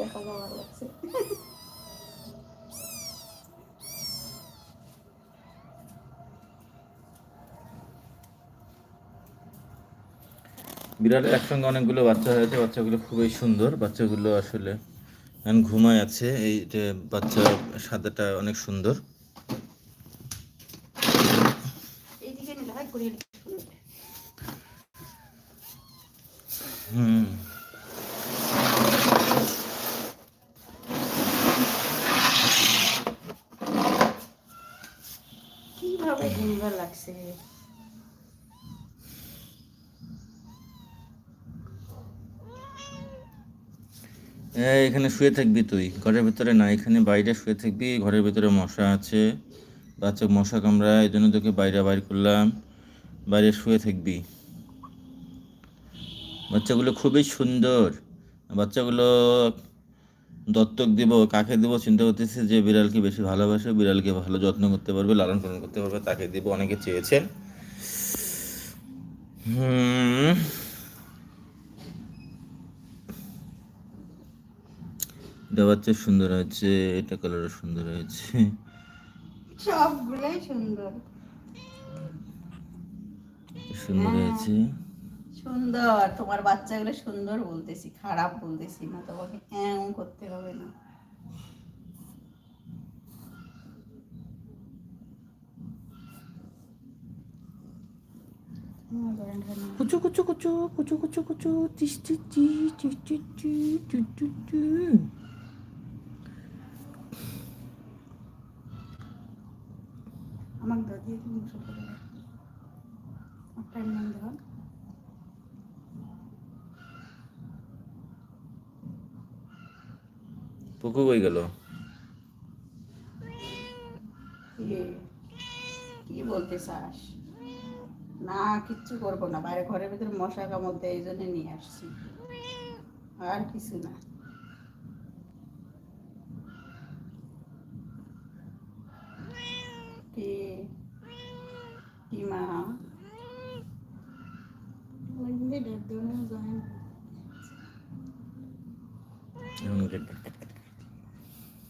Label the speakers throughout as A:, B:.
A: দেখা যাওয়ার লাগছে
B: বিড়ালের একসঙ্গে অনেকগুলো বাচ্চা হয়েছে, বাচ্চাগুলো খুবই সুন্দর। বাচ্চাগুলো আসলে ঘুমায় আছে। এই যে বাচ্চা সাদাটা অনেক সুন্দর
A: এইদিকে নিলে হয় করিয়ে দিতে শুনবে।
B: হুম
A: কীভাবে সুন্দর
B: এই, এখানে শুয়ে থাকবি তুই। ঘরের ভিতরে না এখানে বাইরে শুয়ে থাকবি। ঘরের ভিতরে মশা আছে। বাচ্চা মশা কামড়ায় এই জন্য তোকে বাইরে বাইর করলাম। বাইরে শুয়ে থাকবি। বাচ্চাগুলো খুবই সুন্দর। বাচ্চাগুলো দত্তক দিব কাকে দিব চিন্তা করতেছি যে বিড়ালকে বেশি ভালোবাসে বিড়ালকে ভালো যত্ন করতে পারবে লালন পালন করতে পারবে তাকে দিব অনেকে চেয়েছেন। হুম। এটা বাচ্চা সুন্দর হয়েছে এটা কালারও সুন্দর হয়েছে।
A: সবগুলোই সুন্দর।
B: সুন্দর হয়েছে।
A: সুন্দর তোমার বাচ্চাগুলো সুন্দর বলতেছি খারাপ বলতেছি না তোমাকে হ্যাঁ করতে হবে না
B: কুচু কুচু কুচু কুচু কুচু কুচু টিস টিস টি টিস টিস টি টু টু টু
A: আমাকে দাও দিয়ে তুমি মুখে করে দাও একটা নাম দাও
B: পুকু কই গেল
A: এ, কি বলতে চাস না কিচ্ছু করব না। বাইরে ঘরের ভিতরে মশা কামড় দেয় এই জন্য নিয়ে আসছি। আর কিছু না। কি? কি মা?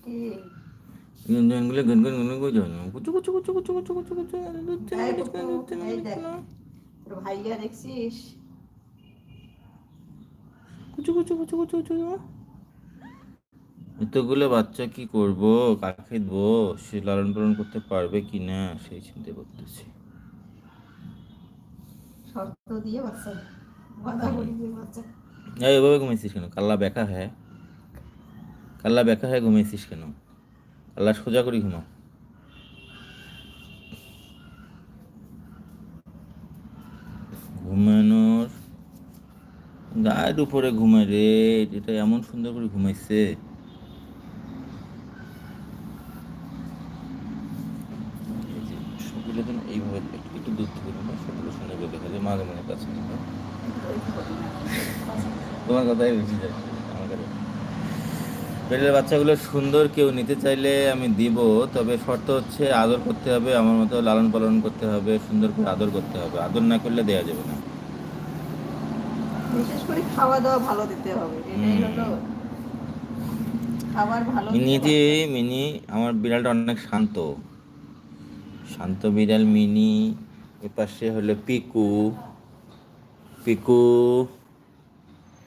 A: কি?
B: গুলো গুন গুন গুন কই যাও কুচু কুচু কুচু কুচু কুচু কুচু কুচু
A: তোর ভাইয়া দেখছিস
B: কুচু কুচু কুচু কুচু কুচু এতগুলো বাচ্চা কি করব কাকে দেবো সে লালন পালন করতে পারবে কি না সেই চিন্তা করতেছি
A: শর্ত দিয়ে বাচ্চা বাধা করে দিয়ে বাচ্চা
B: এই এভাবে ঘুমাইছিস কেন কাল্লা বেকা হ্যাঁ কাল্লা বেকা হ্যাঁ ঘুমাইছিস কেন কাল্লা সোজা করি ঘুমাও। ঘুমানোর গায়ের উপরে ঘুমায় রে, এটা এমন সুন্দর করে ঘুমাইছে। এইভাবে একটু সুন্দর করে মাঝে মাঝে কাছে তোমার কথাই বেশি যাচ্ছে। পেটের বাচ্চাগুলো সুন্দর কেউ নিতে চাইলে আমি দিব তবে শর্ত হচ্ছে আদর করতে হবে আমার মতো লালন পালন করতে হবে সুন্দর করে আদর করতে হবে। আদর না করলে দেওয়া যাবে না।
A: বিশেষ করে খাওয়া দাওয়া ভালো দিতে হবে এটাই হলো খাবার ভালো
B: মিনি যে মিনি আমার বিড়ালটা অনেক শান্ত। শান্ত বিড়াল মিনি এ পাশে হলো পিকু। পিকু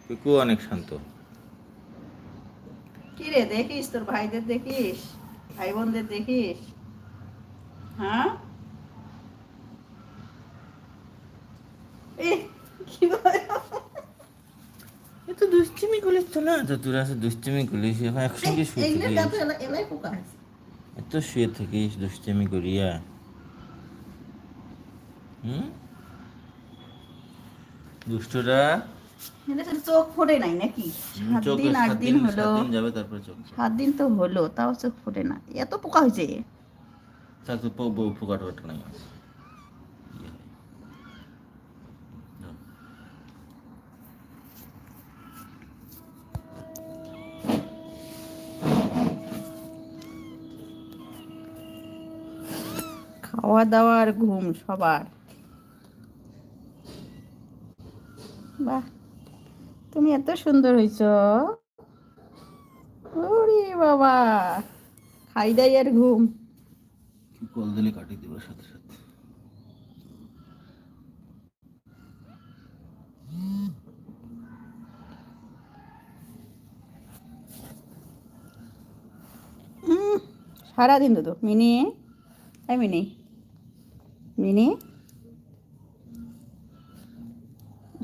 B: পিকু অনেক শান্ত।
A: কি রে দেখিস তোর ভাইদের দেখিস? ভাই বোনদের দেখিস? হ্যাঁ? এ, কি?
B: এত দুষ্টিমি করিস তো না। তো তোরা আছে দুষ্টিমি করিস এখন একসঙ্গে শুয়ে থাকিস। এত শুয়ে করিয়া। হুম? দুষ্টরা?
A: চোখ ফোটে নাই নাকি? সাত দিন আট দিন
B: দিন
A: হলো।
B: যাবে তারপরে চোখ
A: সাত দিন তো হলো তাও চোখ ফোটে না। এত পোকা হয়েছে।
B: থাক বউ পোকা টোকা নাই। ইয়ে
A: খাওয়া দাওয়ার ঘুম সবার। বাহ। তুমি এত সুন্দর হয়েছ বাবা খাই দাই আর ঘুম।
B: কল দিলে কাটি দিব সাথে সাথে।
A: সারাদিন দুধ মিনি। এই মিনি মিনি।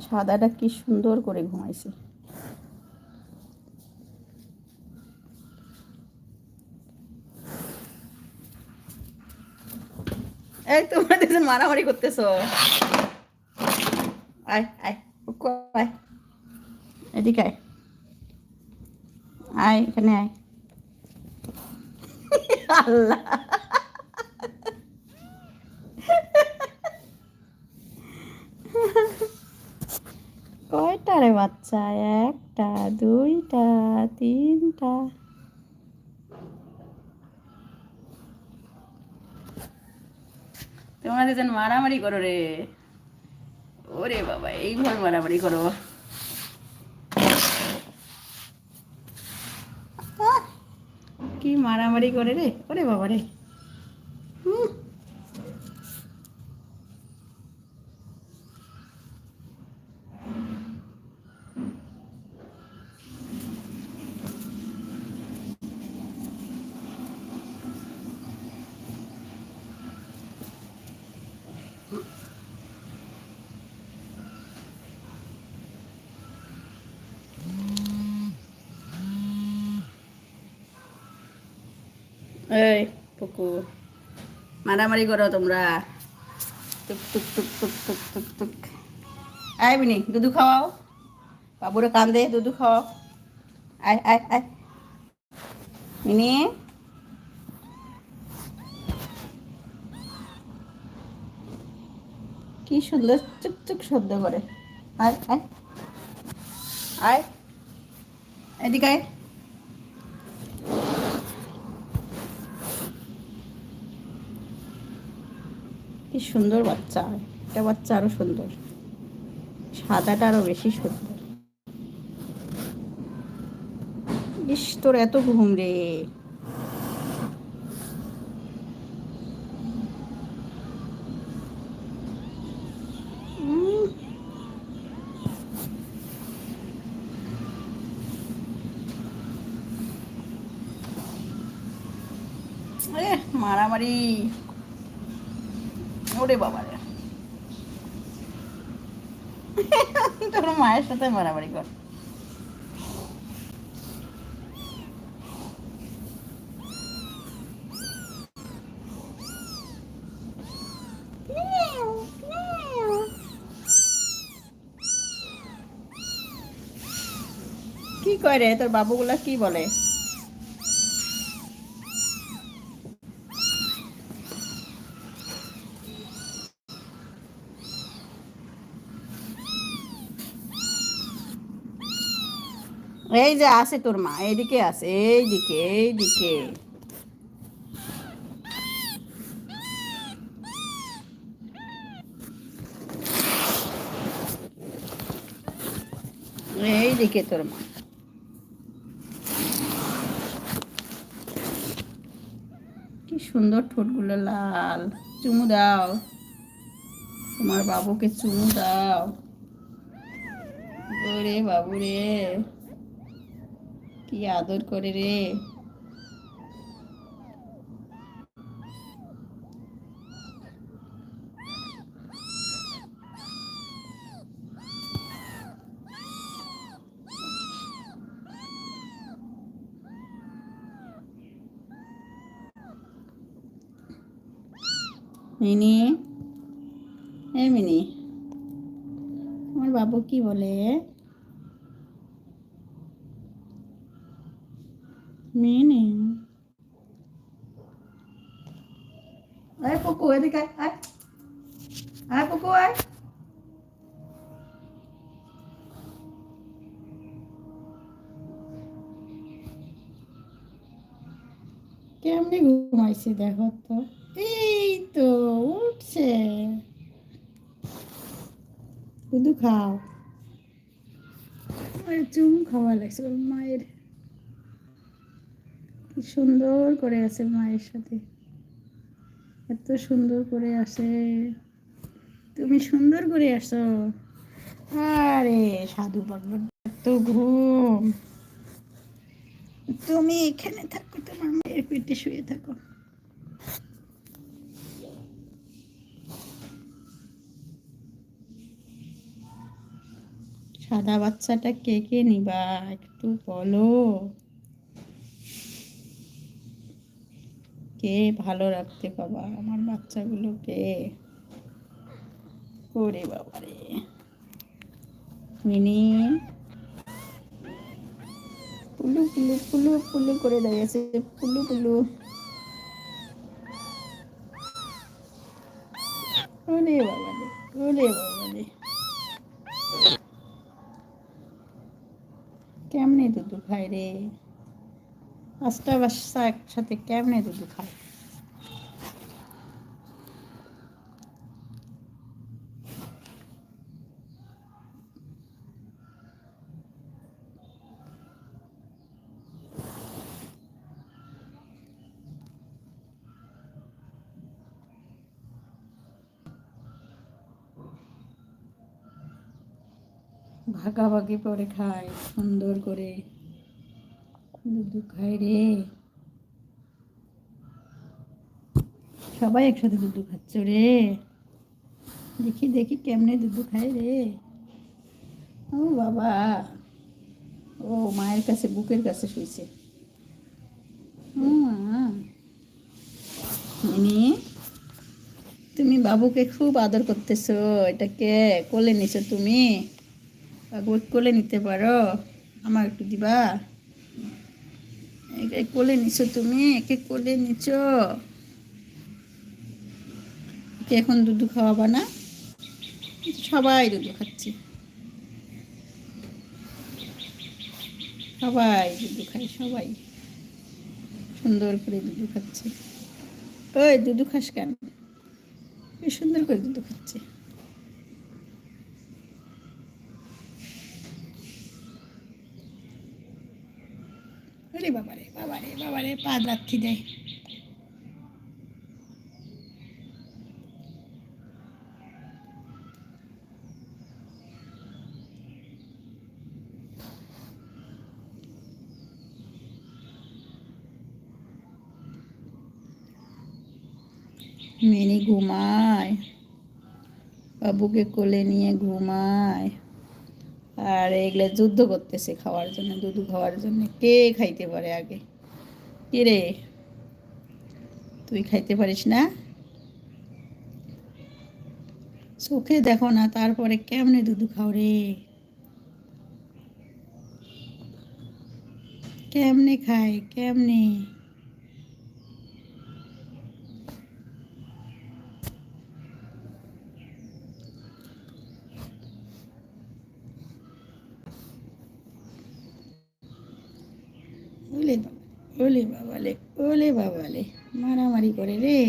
A: সাদাটা কি সুন্দর করে ঘুমাইছে। এই তোমরা মারামারি করতেছো। আয় আয় আয়। এদিকে আয়। আয়, এখানে আয়। আল্লাহ কয়টা রে বাচ্চা একটা দুইটা তিনটা। তোমরা দুজন মারামারি করো রে। ওরে বাবা এই এইভাবে মারামারি করো। কি মারামারি করে রে? ওরে বাবা রে। এই, পুকু। মারামারি করো তোমরা। টুক টুক টুক টুক টুক টুক টুক। আয় বিনি, দুধু খাওয়াও। বাবুরে কান্দে দুধু খাওয়াও। আয় আয় আয়। মিনি। কি সুন্দর চুক শব্দ করে। আয় আয়। আয়। এদিকে আয়। কি সুন্দর বাচ্চা এটা বাচ্চা আরও সুন্দর। সাদাটা আরও বেশি সুন্দর। ইস, তোর এত ঘুম রে। মারামারি। ওরে বাবা রে তোর মায়ের সাথে মারামারি কর। কি কয় রে? তোর বাবুগুলা কি বলে? এই যে আছে তোর মা, এইদিকে আছে, এইদিকে এইদিকে। এইদিকে তোর মা। কি সুন্দর ঠোঁটগুলো, লাল। চুমু দাও। তোমার বাবুকে চুমু দাও। ওরে বাবু রে কি আদর করে রে? মিনি? এ মিনি আমার বাবু কি বলে মিনি আয় পুকু এদিকে আয় আয় আয় পুকু আয় কেমনি ঘুমাইছে দেখো তো? এই তো উঠছে। শুধু খাও। আর চুম খাওয়া লাগছে ওর মায়ের। কি সুন্দর করে আছে মায়ের সাথে। এত সুন্দর করে আসে। তুমি সুন্দর করে আসো। আরে, সাধু বাবা এত ঘুম। তুমি এখানে থাকো, তোমার মায়ের পেটে শুয়ে থাকো। সাদা বাচ্চাটা কে কে নিবা, একটু বলো। কে ভালো রাখতে বাবা? আমার বাচ্চাগুলোকে ওরে বাবা রে। মিনি। পুলু পুলু পুলু পুলু করে দাঁড়িয়েছে। পুলু পুলু। ওরে বাবা রে, ওরে বাবা রে। কেমনে দুধু খায় রে? পাঁচটা বাচ্চা একসাথে কেমনে দুধু খায়? ভাগাভাগি করে খায় সুন্দর করে। দুধু খায় রে। সবাই একসাথে দুধু খাচ্ছ রে। দেখি দেখি কেমনে দুধু খায় রে। ও বাবা। ও মায়ের কাছে, বুকের কাছে শুয়েছে তুমি বাবুকে খুব আদর করতেছো। এটাকে কোলে নিছো তুমি? বাবু কোলে নিতে পারো? আমার একটু দিবা? একে কোলে নিছো তুমি? একে কোলে নিছো? একে এখন দুধু খাওয়াবা না? সবাই দুধু খাচ্ছে। সবাই দুধু খায়, সবাই। সুন্দর করে দুধু খাচ্ছে। ওই দুধু খাস কেন? সুন্দর করে দুধু খাচ্ছে। আরে বাবারে। বাবারে বাবারে পা লাথি দেয় মেনি ঘুমায়। বাবুকে কোলে নিয়ে ঘুমায়। আর এগুলো যুদ্ধ করতেছে খাওয়ার জন্য, দুধ খাওয়ার জন্য। কে খাইতে পারে আগে? কে রে? তুই খাইতে পারিস না? চোখে দেখো না, তারপরে কেমনে দুধু খাও রে? কেমনে খায়, কেমনে ওলে বাবা ওলে বাবালে ওলে বাবালে মারামারি করে রে।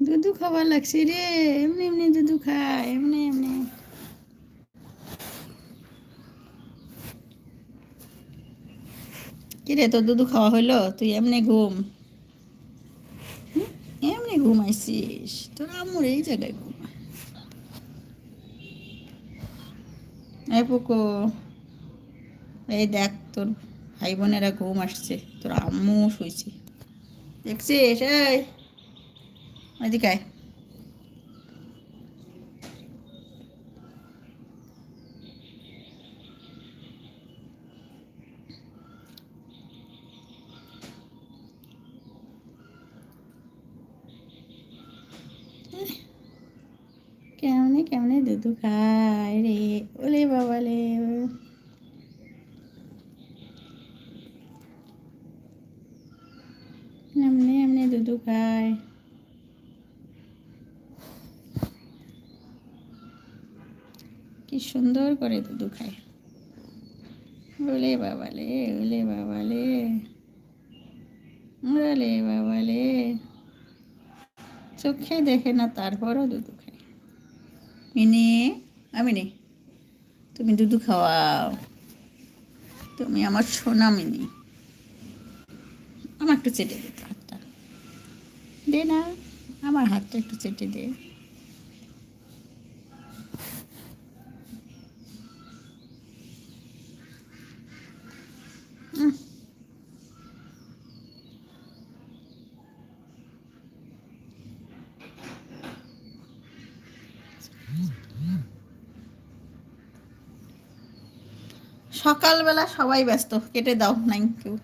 A: দুধু খাবার লাগছে রে এমনি এমনি দুধু খায় এমনি এমনি কিরে তোর দুধু খাওয়া হইল? তুই এমনি ঘুম? এমনি ঘুমাইছিস? তোর আম্মুর এই জায়গায় ঘুমা। এই পুকো, এই দেখ তোর ভাই বোনেরা ঘুম আসছে, তোর আম্মু শুয়েছে দেখছিস? এই, ওইদিকে আয়। কেমনে দুধু খায় রে? ওলে বাবালে এমনি এমনি দুধু খায়। কি সুন্দর করে দুধু খায়। ওলে বাবালে ওলে বাবালে ওলে বাবালে চোখে দেখে না, তারপরও দুধু মিনি আমিনি তুমি দুধু খাওয়াও। তুমি আমার সোনা মিনি। আমার একটু চেটে দে হাতটা। দে না, আমার হাতটা একটু চেটে দে। উম। সকালবেলা সবাই ব্যস্ত কেটে দাও নাই ইউ